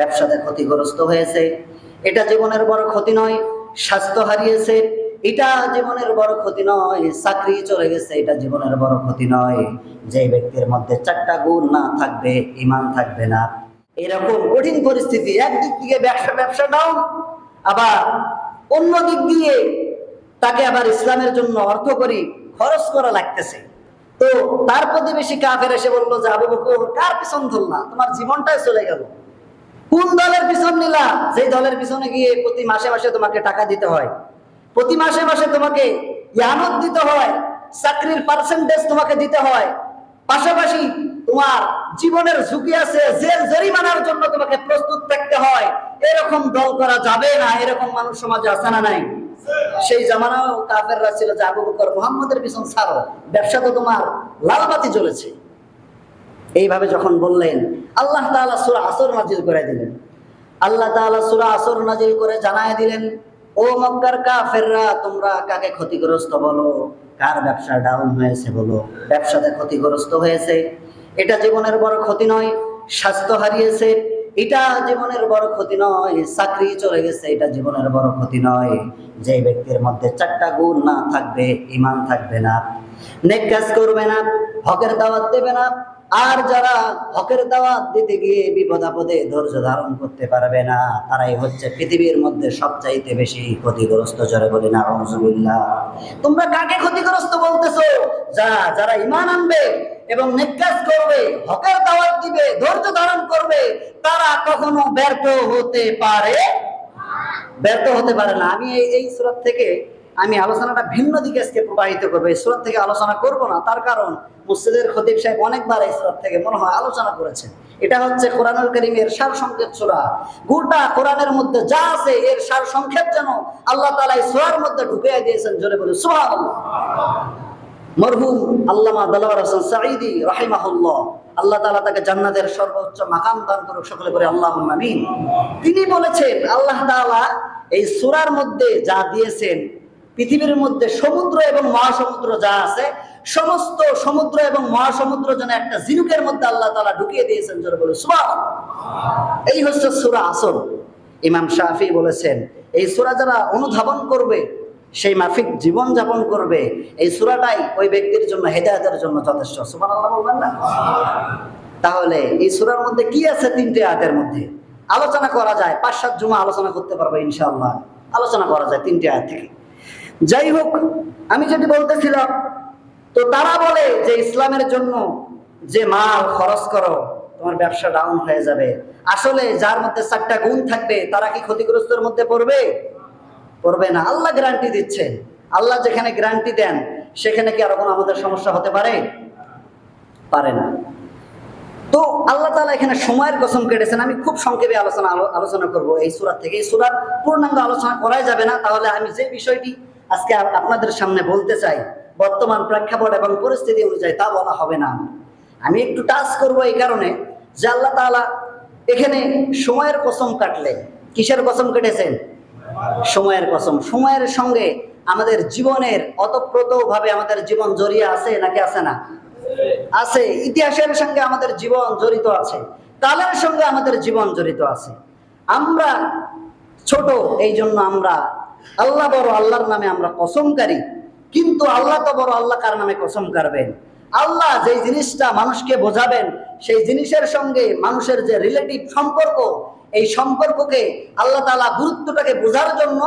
ব্যবসাতে ক্ষতিগ্রস্ত হয়েছে। এটা জীবনের বড় ক্ষতি নয়, স্বাস্থ্য হারিয়েছে। এটা জীবনের বড় ক্ষতি নয়, চাকরি চলে গেছে, এটা জীবনের বড় ক্ষতি নয়। যে ব্যক্তির মধ্যে চারটা গুণ না থাকবে, ইমান থাকবে না। এরকম কঠিন পরিস্থিতি, একদিক থেকে ব্যবসা ব্যবসা ডাউন আবার অন্য দিক দিয়ে তাকে আবার ইসলামের জন্য অর্থ করি, খরচ করা লাগতেছে। তো তার প্রতিবেশী কাফের এসে বলল যে, আবু বকর, কার পিছন ধরলা? তোমার জীবনটাই চলে গেল। কোন দলের পিছন নিলা? যেই দলের পিছনে গিয়ে প্রতি মাসে মাসে তোমাকে টাকা দিতে হয়। প্রতি মাসে মাসে তোমাকে ইয়ানত দিতে হয়। চাকরির পার্সেন্টেজ তোমাকে দিতে হয়। পাশাপাশি তোমার জীবনের ঝুঁকি আছে, জেল জরিমানার জন্য তোমাকে প্রস্তুত থাকতে হয়। এরকম দল করা যাবে না, এরকম মানুষ সমাজে আছে না নাই? সেই জামানাও কাফেররা ছিল যে আবু বকর মোহাম্মদের পিছন ছাড়ো। ব্যবসা তো তোমার লালবাতি জ্বলেছে। এইভাবে যখন বললেন, আল্লাহ তাআলা সূরা আসর নাজিল করে দিলেন। আল্লাহ তাআলা সূরা আসর নাজিল করে জানায় দিলেন, ও মক্কার কাফেররা, তোমরা কাকে ক্ষতিগ্রস্ত বলো? কার ব্যবসা ডাউন হয়েছে বলো? ব্যবসাতে ক্ষতিগ্রস্ত হয়েছে। এটা জীবনের বড় ক্ষতি নয়, স্বাস্থ্য হারিয়েছে। এটা জীবনের বড় ক্ষতি নয়, চাকরি চলে গেছে, এটা জীবনের বড় ক্ষতি নয়। যে ব্যক্তির মধ্যে চারটা গুণ না থাকবে ইমান থাকবে না। নেক কাজ করবে না, হকের দাওয়াত দেবে না আর যারা হকের দাওয়াত দিতে গিয়ে বিপদ আপদে ধৈর্য ধারণ করতে পারবে না, তারাই হচ্ছে পৃথিবীর মধ্যে সবচাইতে বেশি ক্ষতিগ্রস্ত জরে বলি না আউযুবিল্লাহ তোমরা কাকে ক্ষতিগ্রস্ত বলতেছো? যা, যারা ইমান আনবে এবং নিকাজ করবে, হকের দাওয়াত দিবে, ধৈর্য ধারণ করবে, তারা কখনো ব্যর্থ হতে পারে? ব্যর্থ হতে পারে না। আমি এই সুরত থেকে আমি আলোচনাটা ভিন্ন দিকে আজকে প্রবাহিত করব। এই থেকে আলোচনা করব না, তার কারণ মুসজিদের খতিব সাহেব অনেকবার এই থেকে মনে হয় আলোচনা করেছেন। এটা হচ্ছে কোরআনুল করিমের সার সংক্ষেপ সুরা। গোটা কোরআনের মধ্যে যা আছে এর সার সংক্ষেপ যেন আল্লাহ তালা এই মধ্যে ঢুকিয়ে দিয়েছেন, জোরে বলে সুবহানাল্লাহ। মরহুম আল্লামা দালাওয়ার হাসান সাঈদি রাহিমাহুল্লাহ। আল্লাহ তাআলা তাকে জান্নাতের সর্বোচ্চ মাকাম দান করুক, সকলে করে আল্লাহ তিনি বলেছেন, আল্লাহ তাআলা এই সুরার মধ্যে যা দিয়েছেন পৃথিবীর মধ্যে সমুদ্র এবং মহাসমুদ্র যা আছে, সমস্ত সমুদ্র এবং মহাসমুদ্র যেন একটা জিনুকের মধ্যে আল্লাহ তাআলা ঢুকিয়ে দিয়েছেন যারা বলে সুবহানাল্লাহ। এই হচ্ছে সূরা আসর। ইমাম শাফি বলেছেন, এই সূরা যারা অনুধাবন করবে, সেই মাফিক জীবন যাপন করবে, এই সুরাটাই ওই ব্যক্তির জন্য হেদায়েতের জন্য যথেষ্ট। সুবহানাল্লাহ বলবেন না? তাহলে এই সুরার মধ্যে কি আছে তিনটে আয়াতের মধ্যে? আলোচনা করা যায় পাঁচ সাত জুমা আলোচনা করতে পারব ইনশাআল্লাহ। আলোচনা করা যায় তিনটে আয়াত থেকে। যাই হোক, আমি যদি বলতেছিলাম, তো তারা বলে যে ইসলামের জন্য যে মাল খরচ করো, তোমার ব্যবসা ডাউন হয়ে যাবে। আসলে যার মধ্যে চারটা গুণ থাকবে, তারা কি ক্ষতিগ্রস্তের মধ্যে পড়বে? পড়বে না। আল্লাহ গ্যারান্টি দিচ্ছে আল্লাহ যেখানে গ্যারান্টি দেন, সেখানে কি আর কোনো আমাদের সমস্যা হতে পারে? পারে না। তো আল্লাহ তাআলা এখানে সময়ের কসম কেটেছেন। আমি খুব সংক্ষেপে আলোচনা আলোচনা করব এই সূরা থেকে। এই সূরার পূর্ণাঙ্গ আলোচনা করাই যাবে না। তাহলে আমি যে বিষয়টি আজকে আপ- আপনাদের সামনে বলতে চাই, বর্তমান প্রেক্ষাপট এবং পরিস্থিতি অনুযায়ী তা বলা হবে না। আমি একটু টাচ করব এই কারণে যে আল্লাহ তাআলা এখানে সময়ের কসম কাটলেন। কিসের কসম কেটেছেন? সময়ের কসম। সময়ের সঙ্গে আমাদের জীবনের অতপ্রত ভাবে আমাদের জীবন জড়িয়ে আছে নাকি আছে না? আছে, ইতিহাসের সঙ্গে আমাদের জীবন জড়িত আছে, কালের সঙ্গে আমাদের জীবন জড়িত আছে। আমরা ছোট এই জন্য আমরা আল্লাহ বড়, আল্লাহর নামে আমরা কসমকারী। কিন্তু আল্লাহ তো বড়, আল্লাহ কার নামে কসম কারবেন? আল্লাহ যেই জিনিসটা মানুষকে বোঝাবেন, সেই জিনিসের সঙ্গে মানুষের যে রিলেটিভ সম্পর্ক, এই সম্পর্ককে আল্লাহ তাআলা গুরুত্বটাকে বোঝার জন্য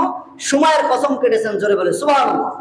সময়ের কসম কেটেছেন জোরে বলে, সুবহানাল্লাহ।